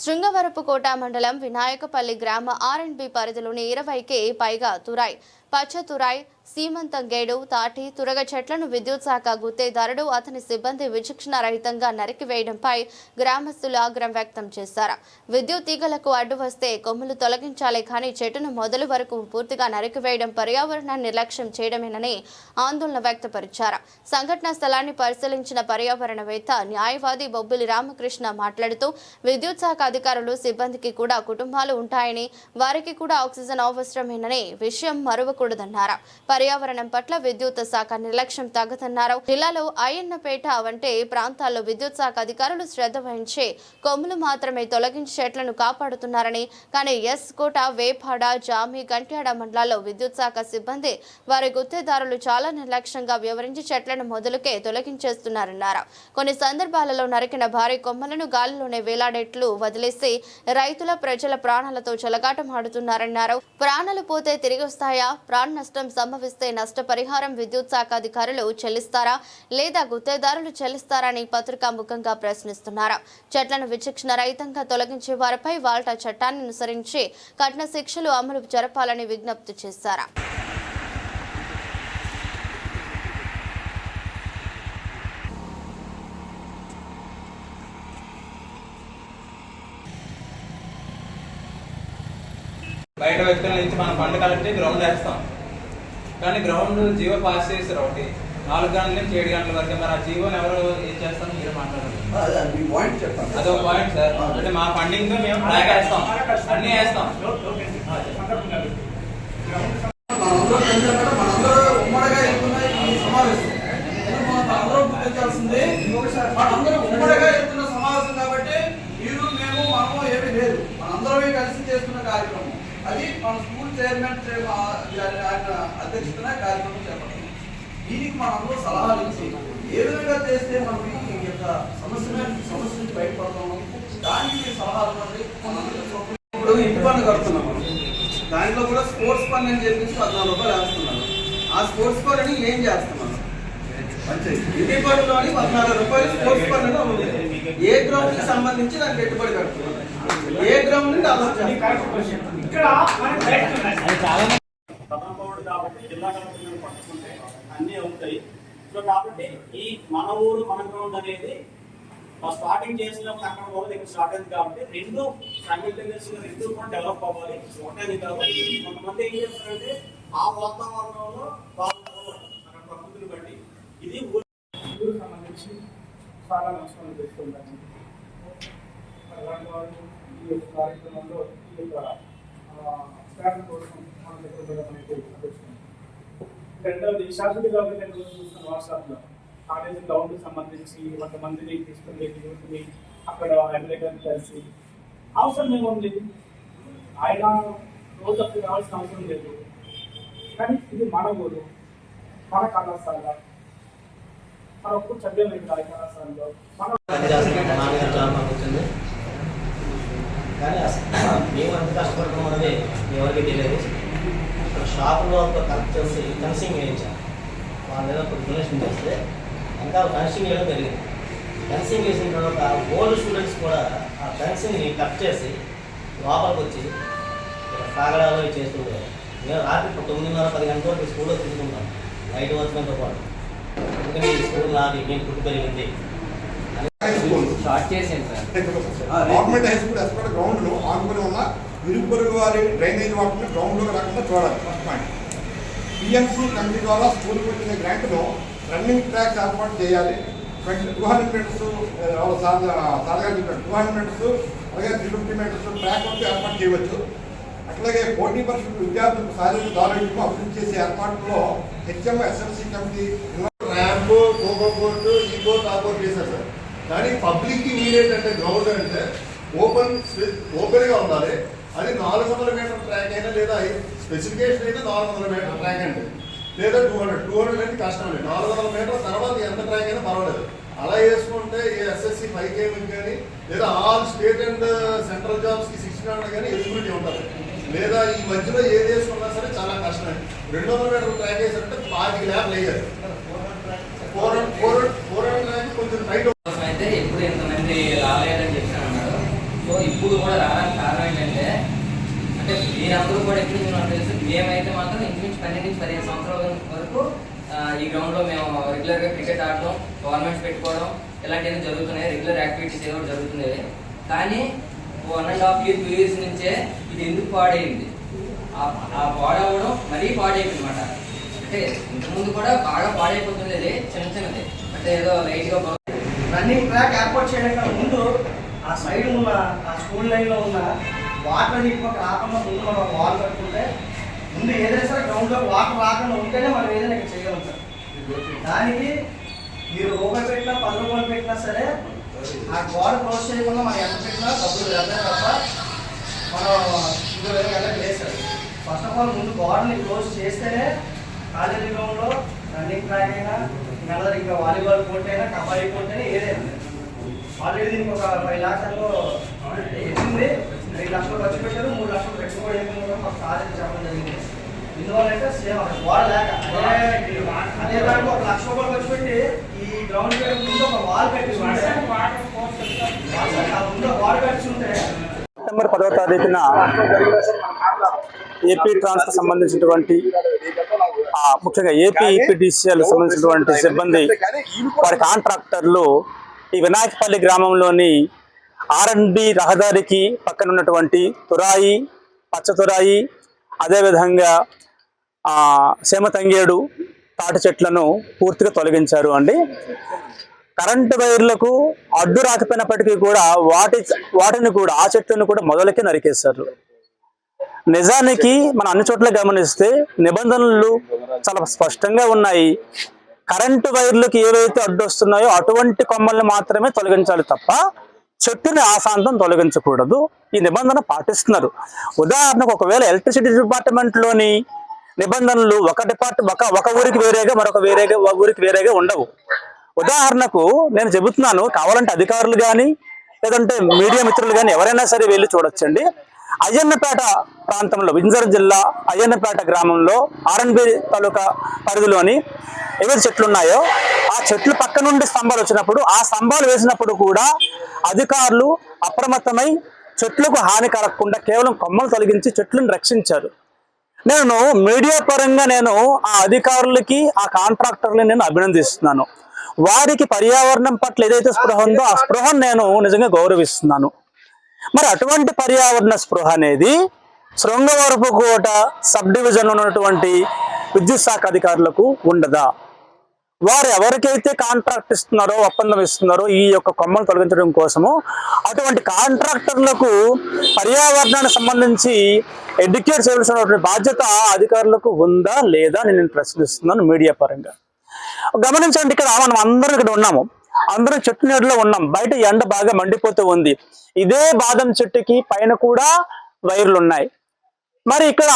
శృంగవరపుకోట మండలం వినాయకపల్లి గ్రామ ఆర్ఎండ్బి పరిధిలోని ఇరవైకి పైగా తురాయి. పచ్చతురాయ్ సీమంత సీమంతంగేడు తాటి తురగ చెట్లను విద్యుత్ శాఖ గుత్తేదారుడు అతని సిబ్బంది విచక్షణ రహితంగా నరికివేయడంపై గ్రామస్తులు ఆగ్రహం వ్యక్తం చేశారు. విద్యుత్ తీగలకు అడ్డు వస్తే కొమ్ములు తొలగించాలి కానీ చెట్టును మొదలు వరకు పూర్తిగా నరికివేయడం పర్యావరణాన్ని నిర్లక్ష్యం చేయడమేనని ఆందోళన వ్యక్తపరిచారు. సంఘటనా స్థలాన్ని పరిశీలించిన పర్యావరణవేత్త న్యాయవాది బొబ్బిలి రామకృష్ణ మాట్లాడుతూ విద్యుత్ శాఖ అధికారులు సిబ్బందికి కూడా కుటుంబాలు ఉంటాయని వారికి కూడా ఆక్సిజన్ అవసరమేనని విషయం ఉండకూడదన్నారు? పర్యావరణం పట్ల విద్యుత్ శాఖ నిర్లక్ష్యం తగ్గదన్నారు జిల్లాలో అయ్యన్నపేట వంటి ప్రాంతాల్లో విద్యుత్ శాఖ అధికారులు శ్రద్ధ వహించి కొమ్ములు మాత్రమే తొలగించి చెట్లను కాపాడుతున్నారని కానీ ఎస్ కోట వేపాడ జామి గంట్యాడ మండలాల్లో విద్యుత్ శాఖ సిబ్బంది వారి గుత్తేదారులు చాలా నిర్లక్ష్యంగా వివరించి చెట్లను మొదలుకే తొలగించేస్తున్నారన్నారు కొన్ని సందర్భాలలో నరికిన భారీ కొమ్మలను గాలిలోనే వేలాడేట్లు వదిలేసి రైతుల ప్రజల ప్రాణాలతో చెలగాటం ఆడుతున్నారన్నారు ప్రాణాలు పోతే తిరిగి వస్తాయా ప్రాణ నష్టం సంభవిస్తే నష్టపరిహారం విద్యుత్ శాఖ అధికారులు చెల్లిస్తారా లేదా గుత్తేదారులు చెల్లిస్తారా అని పత్రికా ముఖంగా ప్రశ్నిస్తున్నారు? చెట్లను విచక్షణ రహితంగా తొలగించే వారిపై వాల్టా చట్టాన్ని అనుసరించి కఠిన శిక్షలు అమలు జరపాలని విజ్ఞప్తి చేశారు? బయట వ్యక్తుల నుంచి మనం ఫండ్ కలెక్ట్ చేసి గ్రౌండ్ వేస్తాం. కానీ గ్రౌండ్ జీవో పాస్ చేస్తారు ఒకటి. నాలుగు గంటల నుంచి ఏడు గంటల వరకు మరి ఆ జీవోని ఎవరు ఏం చేస్తారో? మీరు మాట్లాడాలి అది మీ పాయింట్ చెప్పండి. అదొక పాయింట్ సార్ అంటే మా ఫండింగ్ మేము ట్రాక్ వేస్తాం అన్ని వేస్తాం మనందరం తెలియకుండా మనందరూ ఉమ్మడిగా వెళ్తున్న ఈ సమావేశం ఇది మనం అందరం గుర్తించాల్సింది మనందరం ఉమ్మడిగా వెళ్తున్న సమావేశం కాబట్టి మీరు మేము మనము ఏమీ లేదు మనందరమే కలిసి చేస్తున్న కార్యక్రమం అది మన స్కూల్ చైర్మన్ ఆయన అధ్యక్షతన కార్యక్రమం చేపడుతుంది దీనికి మనము సలహాలు ఇచ్చి ఏ విధంగా చేస్తే మనం ఈ యొక్క సమస్య సమస్య నుంచి బయటపడతాము దానికి సలహాలు ఇప్పుడు ఇంటి పన్ను కడుతున్నాం మనం. దాంట్లో కూడా స్పోర్ట్స్ పన్ను అని చెప్పేసి పద్నాలుగు రూపాయలు వేస్తున్నారు ఆ స్పోర్ట్స్ పన్నుని ఏం చేస్తున్నారు ఇంటి పన్నులోని పద్నాలుగు రూపాయలు స్పోర్ట్స్ పన్ను ఉంది. ఏ గ్రౌండ్కి సంబంధించి దానికి పెట్టుబడి కడుతున్నారు ఏ గ్రౌండ్ నుండి అలా ఇక్కడ కాబట్టి జిల్లా కలెక్టర్ పట్టుకుంటే అన్నీ అవుతాయి. సో కాబట్టి ఈ మన ఊరు మన గ్రౌండ్ అనేది స్టార్టింగ్ చేసినప్పుడు అక్కడ పోవాలి ఇక్కడ స్టార్ట్ అయింది కాబట్టి రెండు సైమిల్టేనియస్ రెండు కూడా డెవలప్ అవ్వాలి. ఒకటేది కాదు కొంతమంది ఏం చేస్తారంటే ఆ వాతావరణంలో. అక్కడ ప్రకృతిని బట్టి ఇది ఊరు సంబంధించి చాలా నష్టాలు తెస్తుంటాము అలాంటి వాళ్ళు ఈ యొక్క కార్యక్రమంలో ఈ యొక్క కోసం రెండవది శాశ్వత చూస్తున్న వాట్సాప్లో కాలేజీ గ్రౌండ్కి సంబంధించి వంద తీసుకుని యూత్ని అక్కడ ఎమ్మెల్యే గారిని కలిసి అవసరం ఏముంది ఆయన రోజు అక్కడికి రావాల్సిన అవసరం లేదు కానీ ఇది మన ఊరు మన కళాశాల మన ఒక్క చదివే కళాశాలలో మన నాన్నగారు చాలా మాకు వచ్చింది కానీ అసలు మేము ఎంత కష్టపడతాం అనేది ఎవరికి తెలియదు. అక్కడ షాపులో అంత కనెక్ట్ చేసి కన్సింగ్ వేయించాం వాళ్ళ మీద ఒక డొనేషన్ చేస్తే ఇంకా కన్సింగ్ వేయడం జరిగింది. కన్సింగ్ వేసిన తర్వాత ఓల్డ్ స్టూడెంట్స్ కూడా ఆ కన్సింగ్ని కట్ చేసి లోపలికి వచ్చి ఇక్కడ కాగడాలో చేస్తుంటారు. మేము రాత్రి తొమ్మిదిన్నర పది గంటల వరకు స్కూల్లో తీసుకుంటాను నైట్ వచ్చినంత పాటు. ఎందుకంటే ఈ స్కూల్ నాది నేను పుట్టి పెరిగింది. గవర్నమెంట్ హై స్కూల్ ఎస్పర్ గ్రౌండ్లో ఆనుకుని ఉన్న వారి డ్రైనేజ్ వాటర్ గ్రౌండ్లో రాకుండా చూడాలి ఫస్ట్ పాయింట్ పిఎంసీ కమిటీ ద్వారా స్కూల్ పెట్టిన గ్రాంట్లో రన్నింగ్ ట్రాక్స్ ఏర్పాటు చేయాలి. టూ హండ్రెడ్ మీటర్స్ సార్గా చెప్పారు. టూ హండ్రెడ్ మీటర్స్ అలాగే త్రీ ఫిఫ్టీ మీటర్స్ ట్రాక్ వరకు ఏర్పాటు చేయవచ్చు. అట్లాగే ఫోర్టీ పర్సెంట్ విద్యార్థులకు శారీరక దారుణ్యం అభివృద్ధి చేసే ఏర్పాటులో HM SLC committee ramp kho kho board ఈ బోర్డు ఆ బోర్డు చేశారు సార్. కానీ పబ్లిక్కి కి ఏంటంటే గ్రౌండ్ అంటే ఓపెన్ ఓపెన్గా ఉండాలి. అది నాలుగు వందల మీటర్ ట్రాక్ అయినా లేదా స్పెసిఫికేషన్ అయితే నాలుగు వందల మీటర్ ట్రాక్ అండి. లేదా టూ హండ్రెడ్ టూ హండ్రెడ్ అంటే కష్టం అండి. నాలుగు వందల మీటర్ తర్వాత ఎంత ట్రాక్ అయినా పర్వాలేదు. అలా వేసుకుంటే ఏ ఎస్ఎస్సి ఫైవ్ కేఎం కానీ లేదా ఆల్ స్టేట్ అండ్ సెంట్రల్ జాబ్స్కి శిక్షణ సిక్స్టీన్ హండ్రెడ్ కానీ ఎలిజిబిలిటీ ఉంటుంది లేదా ఈ మధ్యలో ఏది వేసుకున్నా సరే చాలా కష్టమే రెండు వందల మీటర్ ట్రాక్ వేసారంటే పాతిక ల్యాబ్లు వేయాలి. అయితే ఎప్పుడు ఎంతమంది రాలేదని చెప్పి అన్నారు. సో ఇప్పుడు కూడా రావడానికి కారణం ఏంటంటే అంటే మీరందరూ కూడా ఎప్పుడు నుంచి నాకు తెలుసు మేమైతే మాత్రం ఇంచుమించు పన్నెండు నుంచి పదిహేను సంవత్సరాల వరకు ఈ గ్రౌండ్లో మేము రెగ్యులర్గా క్రికెట్ ఆడటం టోర్నమెంట్స్ పెట్టుకోవడం ఇలాంటివన్నీ జరుగుతున్నాయి. రెగ్యులర్ యాక్టివిటీస్ ఏదో జరుగుతున్నాయి. కానీ one and half year two years నుంచే ఇది ఎందుకు పాడైంది? ఆ- పాడవడం మరీ పాడైంది అనమాట అంటే ఇంతకుముందు కూడా బాగా పాడైపోతుండేది చిన్న చిన్నది. అంటే ఏదో లైట్గా రన్నింగ్ ట్రాక్ ఏర్పాటు చేయడానికి ముందు ఆ సైడ్ ఉన్న ఆ స్కూల్ లైన్లో ఉన్న వాటర్ ఎక్కువ రాకుండా ముందు మనం వాల్ కట్టుకుంటే ముందు ఏదైనా సరే గ్రౌండ్లో వాటర్ రాకుండా ఉంటేనే మనం ఏదైనా ఇక్కడ చేయగలం సార్ దానికి మీరు రూపాయి పెట్టినా పది రూపాయలు పెట్టినా సరే ఆ గోడ క్లోజ్ చేయకుండా మనం ఎంత పెట్టినా డబ్బులు వెళ్తాయి తప్ప మనం ఇంకో విధంగా సార్ ఫస్ట్ ఆఫ్ ఆల్ ముందు గోడని క్లోజ్ చేస్తేనే కాలేజీ గ్రౌండ్లో రన్నింగ్ ట్రాక్ అయినా ఇంకా ఇంకా వాలీబాల్ కోర్ట్ అయినా కబడ్డీ కోర్ట్ అయినా ఏదైనా. ఆల్రెడీ దీనికి ఒక ఫైవ్ లాక్స్ అనుకో ఎక్కింది ఐదు లక్షలు ఖర్చు పెట్టారు మూడు లక్షలు పెట్టుబడి ఎక్కువ కూడా మాకు కాలేజీ చెప్పడం జరిగింది. ఇందువల్ల అంటే సేమ్ అక్కడ గోడ లేక అదే దానికి ఒక లక్ష రూపాయలు ఖర్చు పెట్టి ఈ గ్రౌండ్ ముందు ఒక వాల్ కట్టి ముందు వాల్ కట్టి ఉంటే. సెప్టెంబర్ పదవ తారీఖున ఏపీ ట్రాన్స్ సంబంధించినటువంటి ముఖ్యంగా ఏపీ ఈపీడీసీఎల్ సంబంధించినటువంటి సిబ్బంది వారి కాంట్రాక్టర్లు ఈ వినాయకపల్లి గ్రామంలోని ఆర్ఎండ్బి రహదారికి పక్కన ఉన్నటువంటి తురాయి పచ్చ తురాయి అదేవిధంగా ఆ, సేమతంగేడు తాటి చెట్లను పూర్తిగా తొలగించారు అండి. కరెంటు వైర్లకు అడ్డు రాకపోయినప్పటికీ కూడా వాటి వాటిని కూడా ఆ చెట్లను కూడా మొదలకి నరికేశారు. నిజానికి మనం అన్ని చోట్ల గమనిస్తే నిబంధనలు చాలా స్పష్టంగా ఉన్నాయి. కరెంటు వైర్లకు ఏవైతే అడ్డొస్తున్నాయో అటువంటి కొమ్మల్ని మాత్రమే తొలగించాలి తప్ప చెట్టుని ఆశాంతం తొలగించకూడదు. ఈ నిబంధన పాటిస్తున్నారు. ఉదాహరణకు ఒకవేళ ఎలక్ట్రిసిటీ డిపార్ట్మెంట్లోని నిబంధనలు ఒక డిపార్ట్ ఒక ఒక ఊరికి వేరేగా మరొక వేరేగా ఒక ఊరికి వేరేగా ఉండవు. ఉదాహరణకు నేను చెబుతున్నాను కావాలంటే అధికారులు కానీ లేదంటే మీడియా మిత్రులు కానీ ఎవరైనా సరే వెళ్ళి చూడొచ్చండి. అయ్యన్నపేట ప్రాంతంలో వింజర్ జిల్లా అయ్యన్నపేట గ్రామంలో ఆర్ఎన్బి తాలూకా పరిధిలోని ఏవైతే చెట్లు ఉన్నాయో ఆ చెట్లు పక్క నుండి స్తంభాలు వచ్చినప్పుడు ఆ స్తంభాలు వేసినప్పుడు కూడా అధికారులు అప్రమత్తమై చెట్లకు హాని కలగకుండా కేవలం కొమ్మలు తొలగించి చెట్లను రక్షించారు. నేను మీడియా పరంగా నేను ఆ అధికారులకి ఆ కాంట్రాక్టర్ని నేను అభినందిస్తున్నాను. వారికి పర్యావరణం పట్ల ఏదైతే స్పృహ ఉందో ఆ స్పృహను నేను నిజంగా గౌరవిస్తున్నాను. మరి అటువంటి పర్యావరణ స్పృహ అనేది శృంగవరపు కోట సబ్ డివిజన్ ఉన్నటువంటి విద్యుత్ శాఖ అధికారులకు ఉండదా? వారు ఎవరికైతే కాంట్రాక్ట్ ఇస్తున్నారో ఒప్పందం ఇస్తున్నారో ఈ యొక్క కొమ్మలు తొలగించడం కోసము అటువంటి కాంట్రాక్టర్లకు పర్యావరణానికి సంబంధించి ఎడ్యుకేట్ చేయాల్సినటువంటి బాధ్యత అధికారులకు ఉందా లేదా నేను ప్రశ్నిస్తున్నాను మీడియా పరంగా. గమనించండి ఇక్కడ మనం అందరం ఇక్కడ ఉన్నాము. అందరం చెట్టు నీడలో ఉన్నాం. బయట ఎండ బాగా మండిపోతూ ఉంది. ఇదే బాదం చెట్టుకి పైన కూడా వైర్లు ఉన్నాయి. మరి ఇక్కడ